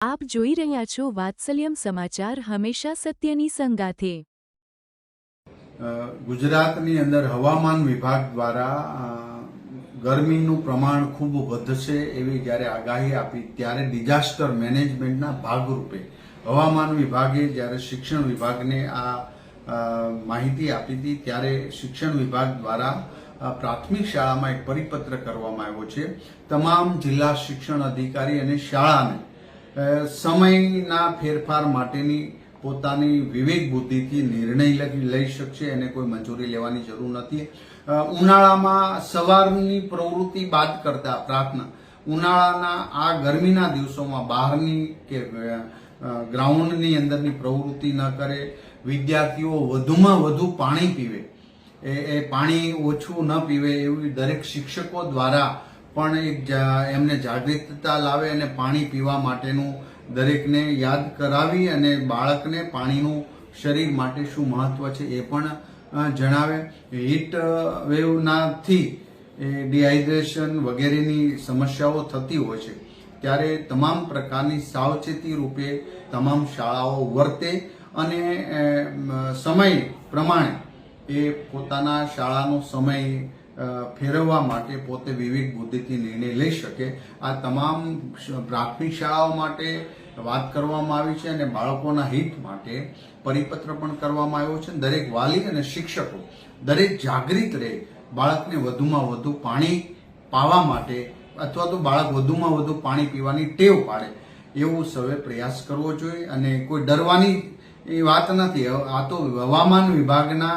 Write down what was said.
આપ જોઈ રહ્યા છો વાત્સલ્યમ સમાચાર હંમેશા સત્યની સંગાથે. ગુજરાતની અંદર હવામાન વિભાગ દ્વારા ગરમીનું પ્રમાણ ખૂબ વધશે એવી જ્યારે આગાહી આપી ત્યારે ડિઝાસ્ટર મેનેજમેન્ટના ભાગરૂપે હવામાન વિભાગે જ્યારે શિક્ષણ વિભાગને આ માહિતી આપી હતી ત્યારે શિક્ષણ વિભાગ દ્વારા પ્રાથમિક શાળામાં એક પરિપત્ર કરવામાં આવ્યો છે. તમામ જિલ્લા શિક્ષણ અધિકારી અને શાળાને સમયના ફેરફાર માટેની પોતાની વિવેક બુદ્ધિથી નિર્ણય લઈ- શકશે, એને કોઈ મંજૂરી લેવાની જરૂર નથી. ઉનાળામાં સવારની પ્રવૃત્તિ બાદ કરતા પ્રાર્થના. ઉનાળાના આ ગરમીના દિવસોમાં બહારની કે ગ્રાઉન્ડની અંદરની પ્રવૃત્તિ ન કરે. વિદ્યાર્થીઓ વધુમાં વધુ પાણી પીવે. એ પાણી ઓછું ન પીવે એવી દરેક શિક્ષકો દ્વારા પણ એક એમને જાગૃતતા લાવે અને પાણી પીવા માટેનું દરેકને યાદ કરાવી અને બાળકને પાણીનું શરીર માટે શું મહત્વ છે એ પણ જણાવે. હીટ વેવનાથી ડિહાઇડ્રેશન વગેરેની સમસ્યાઓ થતી હોય છે. ત્યારે તમામ પ્રકારની સાવચેતી રૂપે તમામ શાળાઓ વર્તે અને સમય પ્રમાણે એ પોતાના શાળાનો સમય ફેરવવા માટે પોતે વિવેક બુદ્ધિથી નિર્ણય લઈ શકે. આ તમામ પ્રાથમિક શાળાઓ માટે વાત કરવામાં આવી છે અને બાળકોના હિત માટે પરિપત્ર પણ કરવામાં આવ્યો છે. દરેક વાલી અને શિક્ષકો, દરેક જાગૃત રહે બાળકને વધુમાં વધુ પાણી પાવા માટે અથવા તો બાળક વધુમાં વધુ પાણી પીવાની ટેવ પાડે. એવું સૌએ પ્રયાસ કરવો જોઈએ અને કોઈ ડરવાની એ વાત નથી. આ તો હવામાન વિભાગના